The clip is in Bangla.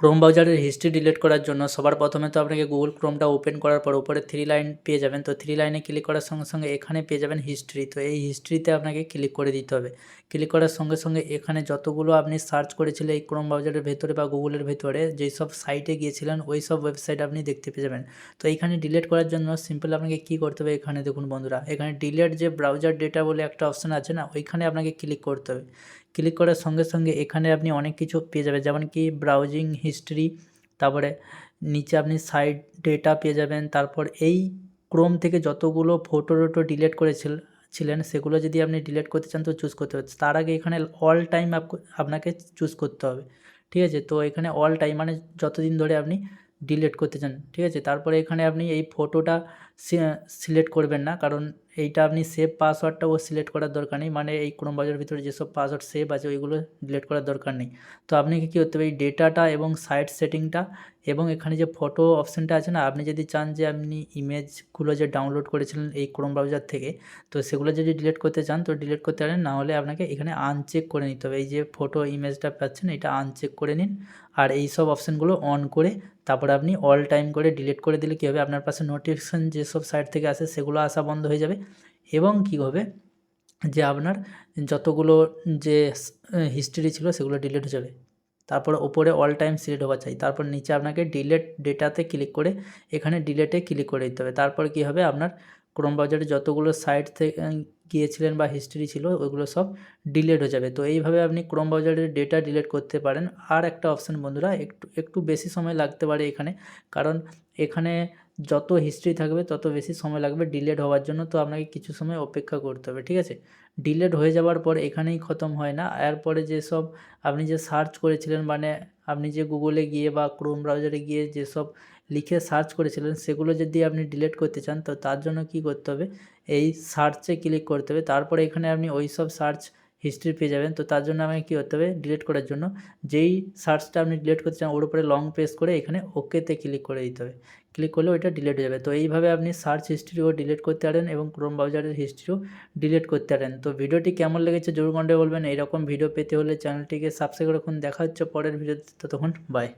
ক্রোম ব্রাউজারের হিস্ট্রি ডিলিট করার জন্য সবার প্রথমে তো আপনাকে গুগল ক্রোমটা ওপেন করার পর উপরে থ্রি লাইন পেয়ে যাবেন। তো থ্রি লাইনে ক্লিক করার সঙ্গে সঙ্গে এখানে পেয়ে যাবেন হিস্ট্রি তো এই হিস্ট্রিতে আপনাকে ক্লিক করে দিতে হবে। ক্লিক করার সঙ্গে সঙ্গে এখানে যতগুলো আপনি সার্চ করেছিলেন এই ক্রোম ব্রাউজারের ভেতরে বা গুগলের ভেতরে, যেই সব সাইটে গিয়েছিলেন, ওই সব ওয়েবসাইট আপনি দেখতে পেয়ে যাবেন। তো এইখানে ডিলিট করার জন্য সিম্পল আপনাকে কী করতে হবে এখানে দেখুন বন্ধুরা। এখানে ডিলিট যে ব্রাউজার ডেটা বলে একটা অপশান আছে না, ওইখানে আপনাকে ক্লিক করতে হবে। ক্লিক করার সঙ্গে সঙ্গে এখানে আপনি অনেক কিছু পেয়ে যাবেন। যেমন কি ব্রাউজিং হিস্ট্রি তারপরে নিচে আপনি সাইড ডেটা পেয়ে যাবেন। তারপর এই ক্রোম থেকে যতগুলো ফটো টোটো ডিলিট করেছিল, ছিলেন, সেগুলো যদি আপনি ডিলেট করতে চান তো চুজ করতে হবে। তার আগে এখানে অল টাইম আপনাকে চুজ করতে হবে। ঠিক আছে? তো এখানে অল টাইম মানে যতদিন ধরে আপনি ডিলেট করতে চান। ঠিক আছে? তারপরে এখানে আপনি এই ফটোটা সিলেক্ট করবেন না। কারণ এইটা আপনি সেভ পাসওয়ার্ডটাও সিলেক্ট করার দরকার নেই। মানে এই ক্রোম বাজারের ভিতরে যেসব পাসওয়ার্ড সেভ আছে, ওইগুলো ডিলিট করার দরকার নেই। তো আপনাকে কী করতে হবে, এই ডেটাটা এবং সাইট সেটিংটা এবং এখানে যে ফটো অপশানটা আছে না, আপনি যদি চান যে আপনি ইমেজগুলো যে ডাউনলোড করেছিলেন এই ক্রোম ব্রাউজার থেকে, তো সেগুলো যদি ডিলিট করতে চান, তো ডিলিট করতে পারেন। না হলে আপনাকে এখানে আনচেক করে নিতে হবে। এই যে ফটো ইমেজটা পাচ্ছেন, এটা আনচেক করে নিন। আর এই সব অপশানগুলো অন করে তারপরে আপনি অল টাইম করে ডিলিট করে দিলে কী হবে? আপনার পাশে নোটিফিকেশান যেসব সাইট থেকে আসে, সেগুলো আসা বন্ধ হয়ে যাবে। এবং কী হবে? যে আপনার যতগুলো যে হিস্ট্রি ছিল সেগুলো ডিলিট হয়ে যাবে। তারপর ওপরে অল টাইম সিলেক্ট হওয়া চাই। তারপর নিচে আপনাকে ডিলেট ডেটাতে ক্লিক করে এখানে ডিলেটে ক্লিক করে দিতে হবে। তারপর কী হবে? আপনার ক্রোম ব্রাউজারে যতগুলো সাইট থেকে গিয়েছিলেন বা হিস্ট্রি ছিল, ওইগুলো সব ডিলেট হয়ে যাবে। তো এইভাবে আপনি ক্রোম ব্রাউজারের ডেটা ডিলেট করতে পারেন। আর একটা অপশান বন্ধুরা, একটু একটু বেশি সময় লাগতে পারে এখানে। কারণ এখানে যত হিস্ট্রি থাকবে, তত বেশি সময় লাগবে ডিলেট হওয়ার জন্য। তো আপনাকে কিছু সময় অপেক্ষা করতে হবে, ঠিক আছে? ডিলেট হয়ে যাওয়ার পর এখানেই খতম হয় না। এরপরে যেসব আপনি যে সার্চ করেছিলেন মানে আপনি যে গুগলে গিয়ে বা ক্রোম ব্রাউজারে গিয়ে যেসব লিখে সার্চ করেছিলেন, সেগুলো যদি আপনি ডিলেট করতে চান, তো তার জন্য কি করতে হবে? এই সার্চে ক্লিক করতে হবে। তারপরে এখানে আপনি ওই সব সার্চ হিস্ট্রি পেয়ে যাবেন। তো তার জন্য আমাকে কী করতে হবে? ডিলিট করার জন্য যেই সার্চটা আপনি ডিলিট করতে চান, ওর উপরে লং প্রেস করে এখানে ওকেতে ক্লিক করে দিতে হবে। ক্লিক করলে ওইটা ডিলিট হয়ে যাবে। তো এইভাবে আপনি সার্চ হিস্ট্রিও ডিলিট করতে পারেন এবং ক্রোম ব্রাউজারের হিস্ট্রিও ডিলিট করতে পারেন। তো ভিডিওটি কেমন লেগেছে জরুর কণ্ঠে বলবেন। এইরকম ভিডিও পেতে হলে চ্যানেলটিকে সাবস্ক্রাইব রাখুন। দেখা হচ্ছে পরের ভিডিওতে ততক্ষণ বাই